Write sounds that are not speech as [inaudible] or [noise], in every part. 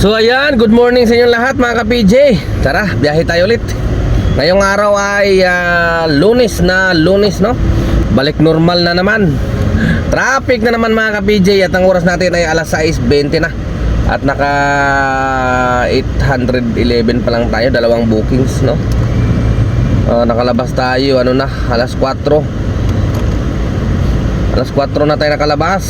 So ayan, good morning sa inyong lahat mga ka-PJ Tara, biyahe tayo ulit. Ngayong araw ay ah, lunes na lunes no? Balik normal na naman. Traffic na naman mga ka-PJ At ang oras natin ay alas 6.20 na. At naka 811 pa lang tayo Dalawang bookings no? Ah, Nakalabas tayo ano na alas 4 Alas 4 na tayo nakalabas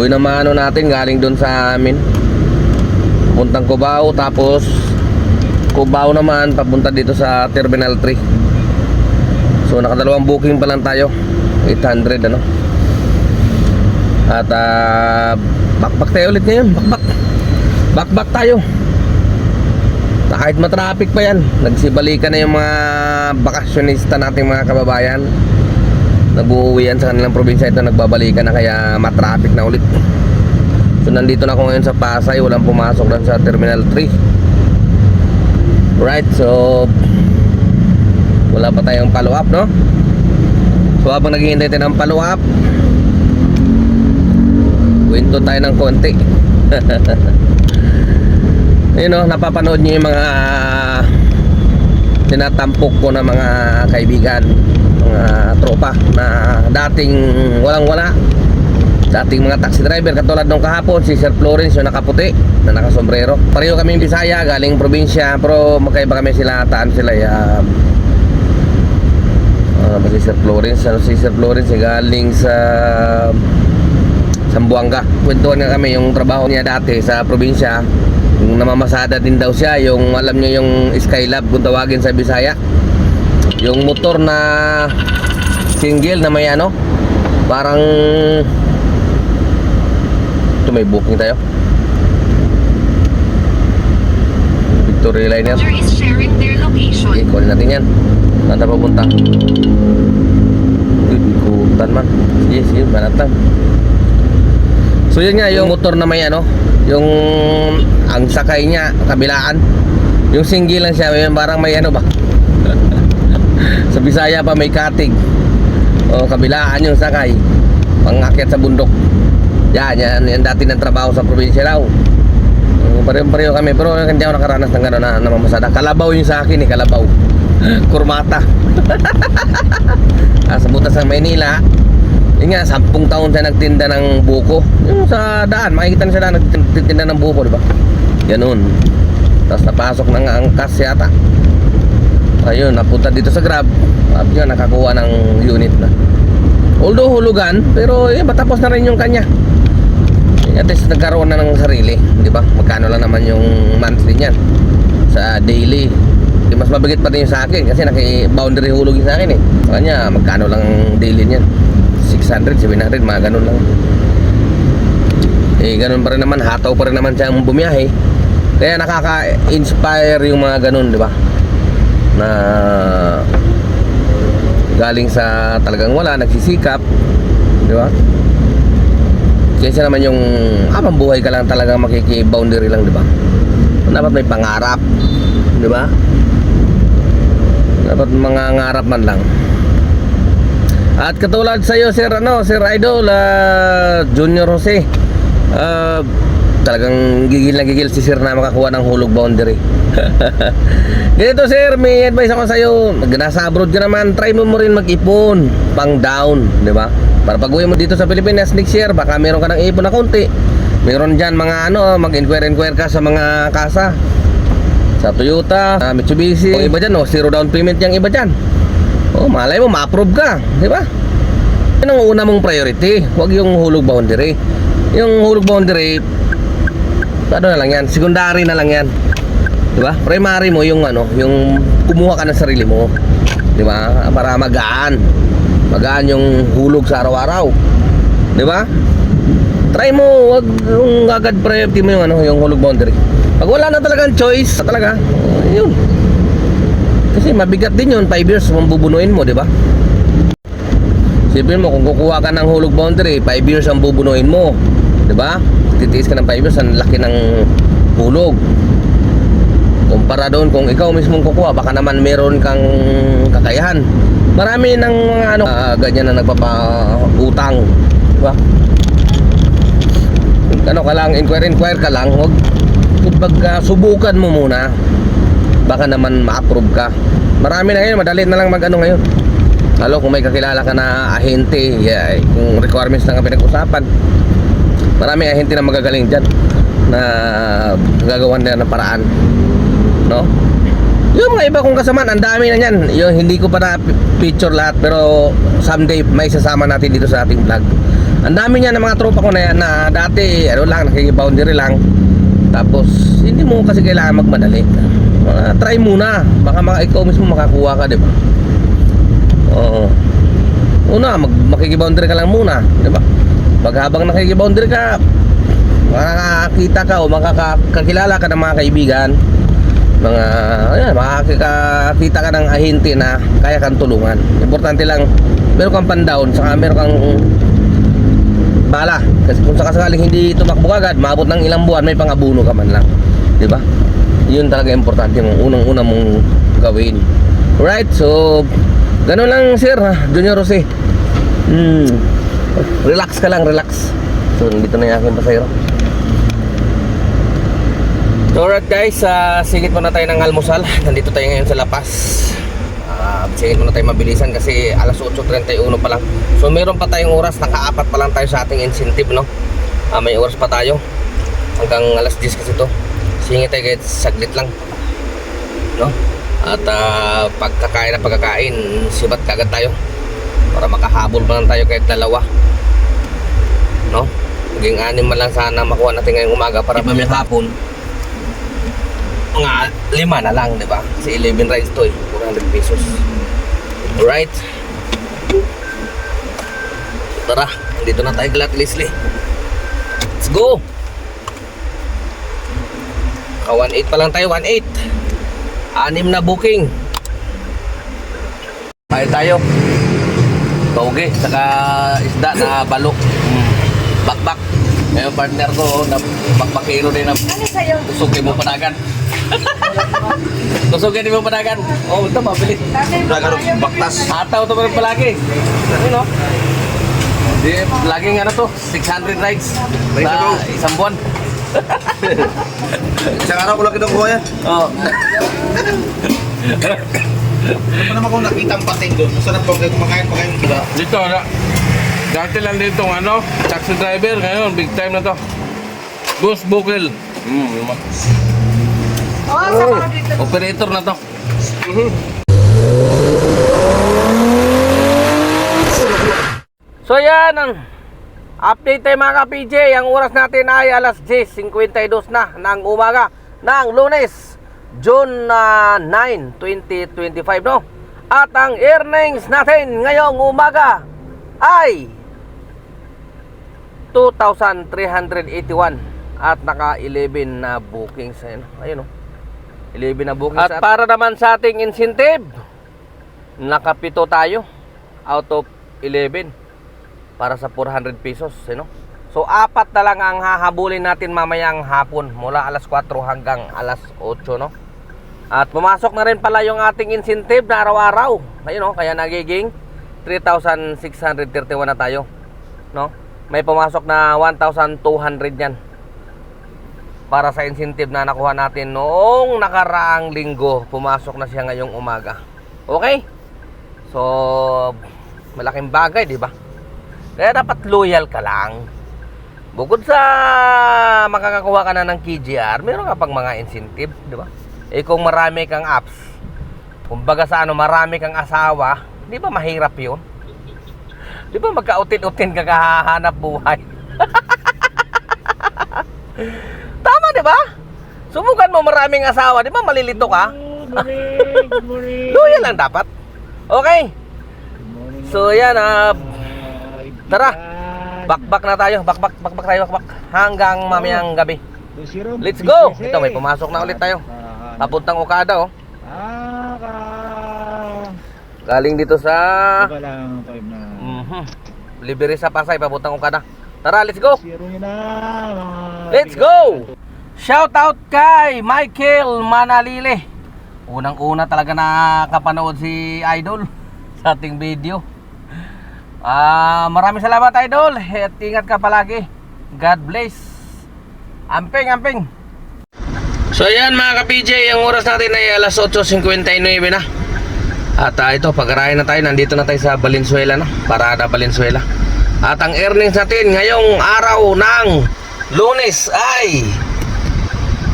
Boy na mano natin galing doon sa amin. Puntang Cubao tapos Cubao naman papunta dito sa Terminal 3 So nakadalawang booking pa lang tayo. 800 ano? At uh, Bakbak tayo ulit ngayon. Bakbak. Bakbak tayo. Na kahit matraffic pa yan Nagsibalikan na yung mga Bakasyonista nating mga kababayan Nag-uuwi yan sa kanilang probinsya. Ito Nagbabalikan na kaya matraffic na ulit. So nandito na ako ngayon sa Pasay. Walang pumasok lang sa Terminal 3 Right so Wala pa tayong follow up no? So habang naghihintay tayo ng follow up Kwento tayo ng konti. [laughs] Yun no, napapanood niyo yung mga tinatampok ko na mga kaibigan, mga tropa na dating walang-wala. Dating mga taxi driver katulad nung kahapon si Sir Florence yung nakaputi na nakasombrero. Pareho kaming Bisaya, galing probinsya, pero magkaiba kami sila taan sila ya ano ba si Sir Florence? Ano si Sir Florence eh, galing sa Sambuanga. Kwentuhan nga kami yung trabaho niya dati sa probinsya. Yung namamasada din daw siya, yung alam niyo yung Skylab kung tawagin sa Bisaya. Yung motor na single na may ano, parang ito may booking tayo. Victory location. Okay, kunin natin yan. Saan tayo papunta? Ikutan man. Sige, sige, banat lang. So yun nga, yung motor na may ano, yung ang sakay niya, kabilaan. Yung single lang siya, yung parang may ano ba? [laughs] sa Bisaya pa may katig. O kabilaan yung sakay. Pangakyat sa bundok. Yan, yan, yan dati ng trabaho sa probinsya. Uh, Pareho-pareho kami pero hindi ako nakaranas ng gano'n na namamasada. Kalabaw yung sa akin eh, kalabaw. [laughs] Kurmata. [laughs] ah, sa butas ng Maynila, yun nga, sampung taon siya nagtinda ng buko. Yung sa daan, makikita na siya na nagtinda ng buko, di ba? Ganun. Tapos napasok na nga ang kas yata. Ayun, napunta dito sa Grab. Sabi niya, nakakuha ng unit na. Although hulugan, pero yun, matapos na rin yung kanya. At least nagkaroon na ng sarili, di ba? Magkano lang naman yung monthly niyan sa daily. Di mas mabigat pa din yung sa akin kasi naki-boundary hulog yung sa akin eh. Sa kanya, magkano lang daily niyan? 600, 700, mga ganun lang. Eh, ganun pa rin naman, hataw pa rin naman siyang bumiyahe. Kaya nakaka-inspire yung mga ganun, di ba? Na galing sa talagang wala, nagsisikap, di ba? Kaysa naman yung habang buhay ka lang talaga makiki-boundary lang, di ba? Dapat may pangarap, di ba? Dapat mga ngarap man lang. At katulad sa iyo, Sir ano, Sir Idol, ah, Junior Jose. ah, talagang gigil na gigil si Sir na makakuha ng hulog boundary. [laughs] Ganito Sir, may advice ako sa iyo. Nasa abroad ka naman, try mo mo rin mag-ipon, pang down, di ba? Para pag uwi mo dito sa Pilipinas next year, baka meron ka ng ipon na konti. Meron dyan mga ano, mag-inquire-inquire ka sa mga kasa. Sa Toyota, sa Mitsubishi, o iba dyan, oh, zero down payment yung iba dyan. Oh, malay mo, ma-approve ka, di ba? Yan ang una mong priority, huwag yung hulog boundary. Yung hulog boundary, ano na lang yan, secondary na lang yan. Di ba? Primary mo yung ano, yung kumuha ka ng sarili mo. Di ba? Para magaan. Magaan yung hulog sa araw-araw. Di ba? Try mo, wag yung agad priority mo yung ano, yung hulog boundary. Pag wala na talagang choice, talaga, yun. Kasi mabigat din yun, 5 years mong bubunuin mo, di ba? Sipin mo, kung kukuha ka ng hulog boundary, 5 years ang bubunuin mo. Di ba? Titiis ka ng 5 years, ang laki ng hulog. Kumpara doon, kung ikaw mismong kukuha, baka naman meron kang kakayahan. Marami ng mga ano, ah, ganyan na nagpapa-utang. Di ba? ano ka lang, inquire inquire ka lang, huwag kumbaga subukan mo muna. Baka naman ma-approve ka. Marami na ngayon, madali na lang mag ano ngayon. Lalo kung may kakilala ka na ahente, yeah, yung requirements na nga pinag-usapan. Marami ahente na magagaling dyan na gagawan nila ng paraan. No? Yung mga iba kong kasamaan, ang dami na yan. Yung hindi ko pa na picture lahat pero someday may sasama natin dito sa ating vlog. Ang dami niya ng mga tropa ko na yan na dati ano lang, nakikiboundary lang. Tapos hindi mo kasi kailangan magmadali. Uh, try muna. Baka mga ikaw mismo makakuha ka, di ba? Oo. Una, mag makikiboundary ka lang muna, di ba? Pag habang nakikiboundary ka, makakakita ka o makakakilala ka ng mga kaibigan, mga ayan, makakakita ka ng ahente na kaya kang tulungan. Importante lang, meron kang pandown, saka meron kang bala. Kasi kung sakasakaling hindi tumakbo agad, maabot ng ilang buwan, may pangabuno ka man lang. Di ba? Yun talaga importante yung unang-una mong gawin. Right, so ganun lang sir ha, Junior Jose. Hmm. Relax ka lang, relax. So, dito na yung aking pasayro. So, alright guys, uh, sigit muna tayo ng almusal. Nandito tayo ngayon sa Lapas. Uh, sigit muna tayo mabilisan kasi alas 8.31 pa lang. So, meron pa tayong oras. Nakaapat pa lang tayo sa ating incentive, no? Ah, may oras pa tayo. Hanggang alas 10 kasi to. Singit tayo guys, saglit lang. No? At uh, pagkakain na pagkakain, sibat kagad tayo. Para makahabol pa lang tayo kahit dalawa. No? Maging anim man lang sana makuha natin ngayong umaga para pa hapon mga lima na lang, di ba? Kasi 11 rides to eh, 400 pesos. Alright. Tara, dito na tayo Glat Leslie. Let's go! Ka 1.8 pa lang tayo, 1.8. Anim na booking. Tayo tayo. Toge, saka isda na [laughs] balok. Mm. Bakbak. Ngayon partner ko, na bakbakero din na Ano sa'yo? Tusugin [laughs] mo panagan. Tusugin mo panagan. Oh, ito mabilis. Tatay mo tayo. baktas. Ataw to pa palagi. Ano no? Di, laging ano to, 600 rides sa isang buwan. [laughs] Isang araw ko lang kinukuha yan. Oh. Ano naman kung nakita ang pating doon? Masarap pag kumakain pa kayong isda. Dito, na. Dati lang dito ang ano, taxi driver. Ngayon, big time na to. Boss Bukel. Mm, yung ma- Oo, sa mga dito. Operator na to. So yan ang update tayo mga ka-PJ. Ang oras natin ay alas 10.52 na ng umaga ng lunes, June ah, 9, 2025 no? At ang earnings natin ngayong umaga ay 2,381 at naka 11 na bookings ayun, ayun oh. 11 na bookings at para naman sa ating incentive nakapito tayo out of 11 para sa 400 pesos ano? so apat na lang ang hahabulin natin mamayang hapon mula alas 4 hanggang alas 8 no at pumasok na rin pala yung ating incentive na araw-araw ayun no kaya nagiging 3,631 na tayo no may pumasok na 1,200 yan para sa incentive na nakuha natin noong nakaraang linggo. Pumasok na siya ngayong umaga. Okay? So, malaking bagay, di ba? Kaya dapat loyal ka lang. Bukod sa makakakuha ka na ng KGR, meron ka pang mga incentive, di ba? Eh kung marami kang apps, kumbaga sa ano, marami kang asawa, di ba mahirap yun? Di ba magka-utin-utin ka kahahanap buhay? [laughs] Tama, di ba? Subukan mo maraming asawa, di ba malilito ka? Loyal [laughs] lang dapat. Okay. So yan, ah, tara. Bakbak na tayo, bakbak, bakbak tayo, bakbak. Hanggang mamayang gabi. Let's go! Ito, may pumasok na ulit tayo. Papuntang Okada, oh. Ah, ka... Galing dito sa... Iba lang, five na. Mhm. Libre sa Pasay, papuntang Okada. Tara, let's go! Zero nyo na, mga... Let's go! Shout out kay Michael Manalile. Unang-una talaga nakapanood si Idol sa ating video. Ah, maraming salamat Idol. At ingat ka palagi. God bless. Amping, amping. So ayan mga ka-PJ, ang oras natin ay alas 8.59 na. At ah, ito, pag-arahin na tayo, nandito na tayo sa Valenzuela na, Parada Valenzuela. At ang earnings natin ngayong araw ng lunes ay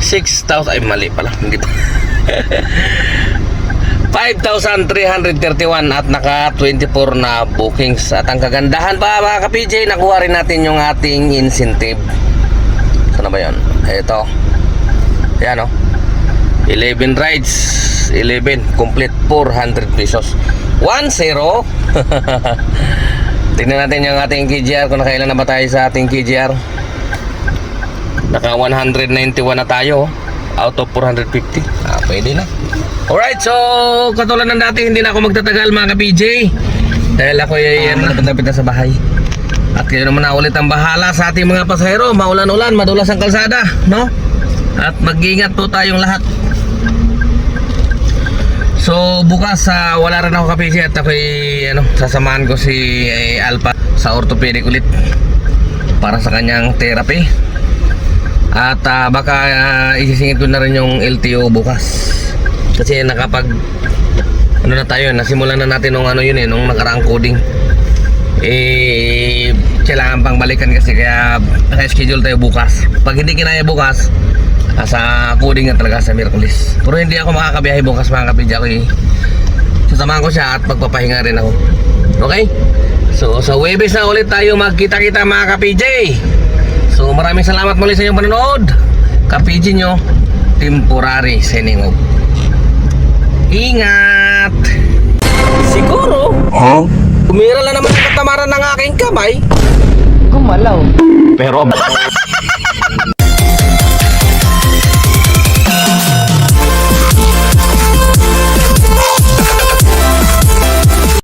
6,000, ay mali pala, hindi pa. [laughs] 5,331 at naka 24 na bookings. At ang kagandahan pa mga ka-PJ, nakuha rin natin yung ating incentive. Na ba yun? Ito. Yan o. 11 rides. 11. Complete 400 pesos. 1-0. [laughs] Tingnan natin yung ating KGR kung nakailan na ba tayo sa ating KGR. Naka 191 na tayo. oh. Out of 450. Ah, pwede na. Alright, so katulad ng dati, hindi na ako magtatagal mga ka-PJ. Dahil ako ay yan, lapit-lapit na sa bahay. At kayo naman na ulit ang bahala sa ating mga pasahero. Maulan-ulan, madulas ang kalsada, no? At mag-ingat po tayong lahat. So bukas sa wala rin ako kapisi at ako ano, sasamahan ko si eh, Alpha sa orthopedic ulit para sa kanyang therapy. At ah, baka ah, isisingit ko na rin yung LTO bukas. Kasi nakapag ano na tayo, nasimulan na natin nung ano yun eh, nung nakaraang coding. Eh, kailangan pang balikan kasi kaya naka-schedule tayo bukas. Pag hindi kinaya bukas, sa coding na talaga sa Miraculous. Pero hindi ako makakabiyahe bukas mga kapidya ko eh. Sasamahan ko siya at magpapahinga rin ako. Okay? So, sa Webes na ulit tayo magkita-kita mga ka-PJ. So, maraming salamat muli sa inyong panonood. Ka-PJ nyo, temporary signing off. Ingat! Siguro, Umira lang naman ang katamaran ng aking kamay. Gumalaw. Pero [laughs]